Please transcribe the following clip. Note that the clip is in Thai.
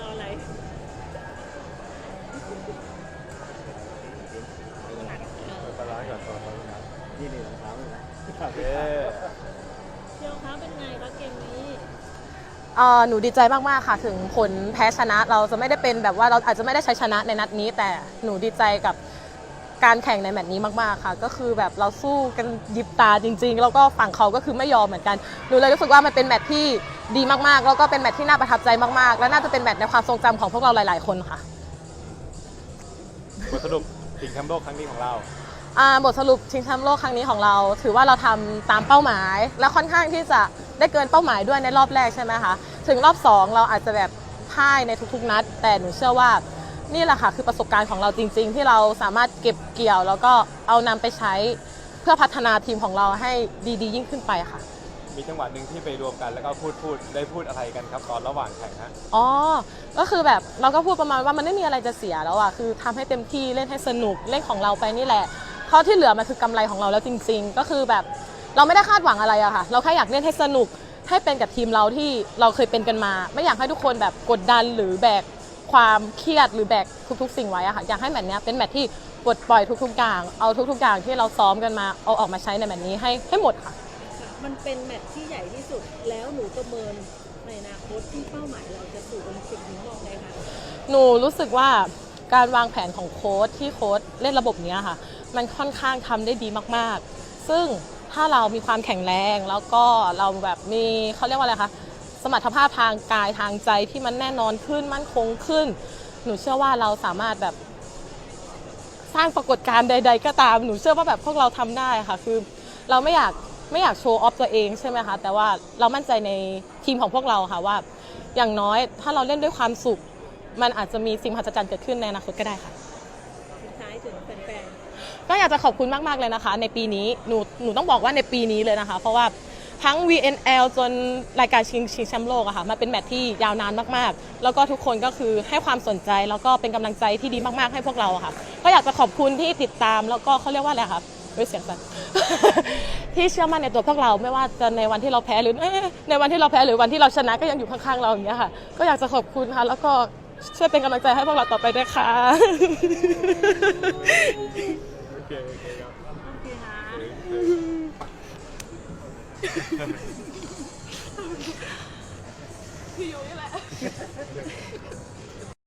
รออะไรปลาร้าก่อนต่อไปนะนี่นี่รองเท้าเลยนะเย้เชียวคะเป็นไงคะเกมนี้เอ่อหนูดีใจมาก ๆ ค่ะ ถึงผลแพ้ชนะเราจะไม่ได้เป็นแบบว่าเราอาจจะไม่ได้ใช้ชนะในนัดนี้ แต่หนูดีใจกับ การแข่งในแมตช์นี้มากๆค่ะ ก็คือแบบเราสู้กันยิบตาจริง ๆ แล้วก็ฝั่งเขาก็คือไม่ยอมเหมือนกันหนูเลยรู้สึกว่ามันเป็นแมตช์ที่ดีมากๆ แล้วก็เป็นแมตช์ที่น่าประทับใจมากๆ และน่าจะเป็นแมตช์ในความทรงจำของพวกเราหลาย ๆ คนค่ะ บทสรุปชิงแชมป์โลกครั้งนี้ของเรา อ่าบทสรุปชิงแชมป์โลกครั้งนี้ของเรา ถือว่าเราทำตามเป้าหมาย และค่อนข้างที่จะได้เกินเป้าหมายด้วยในรอบแรกใช่ไหมคะ ถึงรอบ 2 เราอาจจะแบบพ่ายในทุกๆนัด แต่หนูเชื่อว่า นี่แหละค่ะคือประสบการณ์ของเราจริง ๆ ที่เราสามารถเก็บเกี่ยว แล้วก็เอานำไปใช้เพื่อพัฒนาทีมของเราให้ดีๆ ยิ่งขึ้นไปค่ะ มีจังหวะหนึ่งที่ไปรวมกันแล้วก็พูดพูดได้พูดอะไรกันครับตอนระหว่างแข่งฮะอ๋อ ก็คือแบบเราก็พูดประมาณว่ามันไม่มีอะไรจะเสียแล้วอะ คือทำให้เต็มที่เล่นให้สนุกเล่นของเราไปนี่แหละเพราะที่เหลือมันคือกำไรของเราแล้วจริง ๆ ก็คือแบบเราไม่ได้คาดหวังอะไรอะค่ะ เราแค่อยากเล่นให้สนุกให้เป็นกับทีมเราที่เราเคยเป็นกันมา ไม่อยากให้ทุกคนแบบกดดันหรือแบก ความเครียดหรือแบกทุกๆ สิ่งไว้อะค่ะอยากให้แมตช์เนี้ยเป็นแมตช์ที่ปลดปล่อยทุกๆอย่างเอาทุกๆอย่างที่เราซ้อมกันมาเอาออกมาใช้ในแมตช์นี้ให้ให้หมดค่ะ มันเป็นแมตช์ที่ใหญ่ที่สุดแล้วหนูประเมินในอนาคตที่เป้าหมายเราจะสู่โอลิมปิกหนูมองไงคะหนูรู้สึกว่าการวางแผนของโค้ชที่โค้ชเล่นระบบเนี้ยค่ะ มันค่อนข้างทำได้ดีมากๆ ซึ่งถ้าเรามีความแข็งแรงแล้วก็เราแบบมีเขาเรียกว่าอะไรคะส มรรถภาพทางกายทางใจที่มันแน่นอนขึ้นมั่นคงขึ้น หนูเชื่อว่าเราสามารถแบบ สร้างปรากฏการณ์ใด ๆ ก็ตามหนูเชื่อว่าแบบพวกเราทำได้ค่ะ คือ เราไม่อยากไม่อยากโชว์ออฟตัวเองใช่ไหมคะแต่ว่าเรามั่นใจในทีมของพวกเราค่ะว่า อย่างน้อยถ้าเราเล่นด้วยความสุข มันอาจจะมีสิ่งมหัศจรรย์เกิดขึ้นในอนาคตก็ได้ค่ะสุดท้ายถึงแฟนก็อยากจะขอบคุณมากๆเลยนะคะ ในปีนี้หนูหนูต้องบอกว่าในปีนี้เลยนะคะ เพราะว่า ทั้ง VNL จนรายการชิงชิงแชมป์โลกอะค่ะมันเป็นแมตช์ที่ยาวนานมากๆ แล้วก็ทุกคนก็คือให้ความสนใจแล้วก็เป็นกำลังใจที่ดีมากๆให้พวกเราอะค่ะ ก็อยากจะขอบคุณที่ติดตามแล้วก็เขาเรียกว่าอะไรคะด้วยเสียงสั่น ที่เชื่อมั่นในตัวพวกเราไม่ว่าจะในวันที่เราแพ้หรือในวันที่เราแพ้หรือวันที่เราชนะก็ยังอยู่ข้างๆเราอย่างเงี้ยค่ะ ก็อยากจะขอบคุณค่ะแล้วก็ช่วยเป็นกำลังใจให้พวกเราต่อไปด้วยค่ะ โอเคโอเคครับ โอเคนะ คื来